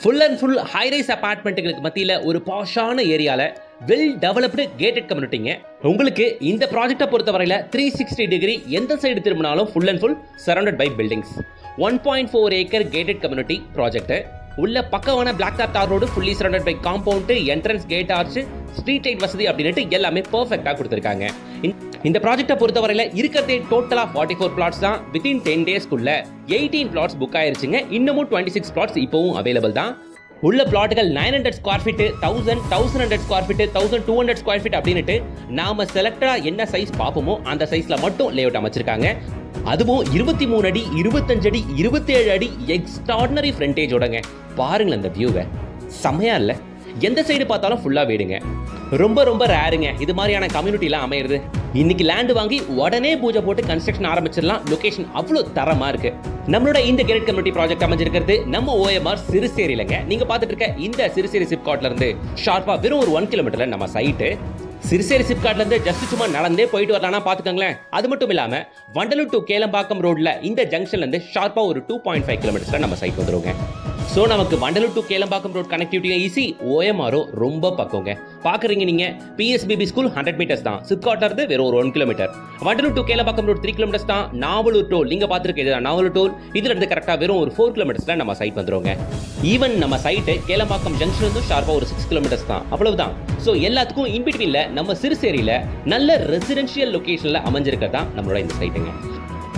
Full and full high rise அபார்ட்மெண்ட்டுகளுக்கு மத்தியில் ஒரு பாஷான ஏரியாவில் வெல் டெவலப்டு கேட்டட் கம்யூனிட்டிங்க உங்களுக்கு இந்த ப்ராஜெக்டை பொறுத்தவரையில் த்ரீ சிக்ஸ்டி டிகிரி எந்த சைடு திரும்பினாலும் full and full surrounded by buildings one point four acre gated community project உள்ள பக்கமான block top tar road fully surrounded by compound entrance gate arch street light வசதி அப்படின்ட்டு எல்லாமே பர்ஃபெக்டாக கொடுத்துருக்காங்க. இந்த- இந்த ப்ராஜெக்ட்டை பொறுத்தவரையில் இருக்கிறதே டோட்டலாக ஃபார்ட்டி ஃபோர் பிளாட்ஸ் தான் வித்தின் டென் டேஸ்க்குள்ள எயிட்டீன் பிளாட்ஸ் புக் ஆயிருச்சுங்க. இன்னமும் டுவெண்ட்டி சிக்ஸ் பிளாட்ஸ் இப்போவும் அவைலபிள் தான். உள்ள பிளாட்டுகள் nine hundred square feet thousand thousand hundred square feet thousand two hundred square feet அப்படின்ட்டு நாம செலக்டாக என்ன சைஸ் பார்ப்போமோ அந்த சைஸில் மட்டும் லேஅவுட் அமைச்சிருக்காங்க. அதுவும் இருபத்தி மூணு அடி இருபத்தஞ்சு அடி இருபத்தேழு அடி எக்ஸ்ட்ராடினரி ஃப்ரண்டேஜோடங்க பாருங்களேன் அந்த வியூவை செம்மையா இல்லை? எந்த சைடு பார்த்தாலும் ஃபுல்லாக வீடுங்க. ரொம்ப ரொம்ப ரேருங்க இது மாதிரியான கம்யூனிட்டிலாம் அமையிறது. இன்னைக்கு லேண்டு வாங்கி உடனே பூஜை போட்டு கன்ஸ்ட்ரக்ஷன் ஆரம்பிச்சிடலாம். லொகேஷன் அவ்வளோ தரமாக இருக்கு. நம்மளோட இந்த கிரேட் கம்யூனிட்டி ப்ராஜெக்ட் அமைஞ்சிருக்கிறது நம்ம ஓஎம்ஆர் சிறுசேரியிலங்க நீங்க பார்த்துட்டு இருக்க இந்த சிறுசேரி சிப்காட்ல இருந்து ஷார்ப்பா வெறும் ஒரு ஒன் கிலோமீட்டர்ல நம்ம சைட்டு சிறுசேரி சிப்காட்லேருந்து ஜஸ்ட் சும்மா நடந்தே போயிட்டு வரலாம்னா பார்த்துக்கோங்களேன் அது மட்டும் இல்லாமல் வண்டலூர் டு கேளம்பாக்கம் ரோட்டில் இந்த ஜங்ஷன்லேருந்து ஷார்ப்பாக ஒரு டூ பாயிண்ட் ஃபைவ் கிலோமீட்டர்ஸில் நம்ம சைட் வந்துருவோங்க. ஸோ நமக்கு வண்டலூர் டு கேளம்பாக்கம் ரோட் கனெக்டிவிட்டியும் ஈஸி ஓஎம்ஆரோ ரொம்ப பக்கங்க. பார்க்குறீங்க நீங்கள் பிஎஸ்பிபி ஸ்கூல் ஹண்ட்ரட் மீட்டர்ஸ் தான். சிப்காட்லேருந்து வெறும் ஒரு one kilometre Vandalur to Kelambakkam road three kilometres தான். நாவலூர் டோல் நீங்க பாத்துருக்க நாவலூர் டோல் இதில் இருந்து கரெக்டாக வெறும் ஒரு ஃபோர் கிலோமீட்டர்ஸில் நம்ம சைட் வந்துடுவோங்க ஈவன் நம்ம சைட்டு கேளம்பாக்கம் ஜங்ஷன் ஷார்ப்பாக ஒரு சிக்ஸ் கிலோமீட்டர்ஸ் தான். அவ்வளவுதான். ஸோ எல்லாத்துக்கும் இன்பிட்வீனில் நம்ம சிறுசேரியில் நல்ல ரெசிடென்ஷியல் லொக்கேஷனில் அமைஞ்சிருக்கிறது தான் நம்மளோட இந்த சைட்டுங்க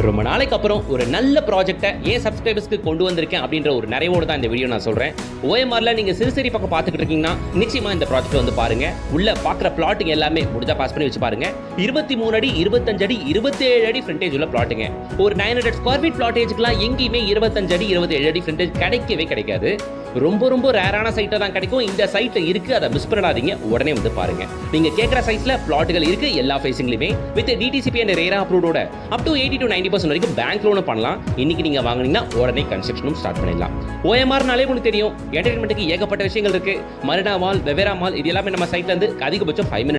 ரொம்ப நாளைக்கு அப்புறம் ஒரு நல்ல ப்ராஜெக்ட்டை ஏன் சப்ஸ்கிரைபர்ஸ்க்கு கொண்டு வந்திருக்கேன் அப்படின்ற ஒரு நிறைவோடு தான் இந்த வீடியோ நான் சொல்கிறேன் ஓஎம்ஆரில் நீங்கள் சிறுசேரி பக்கம் பார்த்துக்கிட்டு இருக்கீங்கன்னா நிச்சயமாக இந்த ப்ராஜெக்ட் வந்து பாருங்க. உள்ள பார்க்குற பிளாட்டுங்க எல்லாமே முடிஞ்சா பாஸ் பண்ணி வச்சு பாருங்க. இருபத்தி மூணு அடி இருபத்தஞ்சு அடி இருபத்தேழு அடி ஃப்ரண்டேஜ் உள்ள பிளாட்டுங்க ஒரு நைன் ஹண்ட்ரட் ஸ்கொயர் ஃபீட் பிளாட்டேஜ்க்குலாம் எங்கேயுமே இருபத்தஞ்சு அடி இருபத்தேழு அடி ஃப்ரண்டேஜ் கிடைக்கவே கிடைக்காது. ரொம்ப ரொம்ப ரேரான சைட்டை தான் கிடைக்கும். இந்த சைட்டில் இருக்கு அதை மிஸ் பண்ணாதீங்க. உடனே வந்து பாருங்க. நீங்க கேட்குற சைஸில் பிளாட்டுகள் இருக்குது எல்லா ஃபேஸிங்லையுமே with DTCP and RERA அப்ரூவோட up to eighty to ninety percent வரைக்கும் பேங்க் லோனை பண்ணலாம். இன்னைக்கு நீங்க வாங்குனீங்கன்னா உடனே கன்ஸ்ட்ரக்ஷனும் ஸ்டார்ட் பண்ணிடலாம். ஓஎம்ஆர்னாலே உங்களுக்கு தெரியும். என்டர்டைன்மெண்ட்டுக்கு ஏகப்பட்ட விஷயங்கள் இருக்கு. மருடா மால் வெவேரா மால் இது எல்லாமே நம்ம சைட்லேருந்து அதிகபட்சம் ஃபைவ் மினிட்ஸ்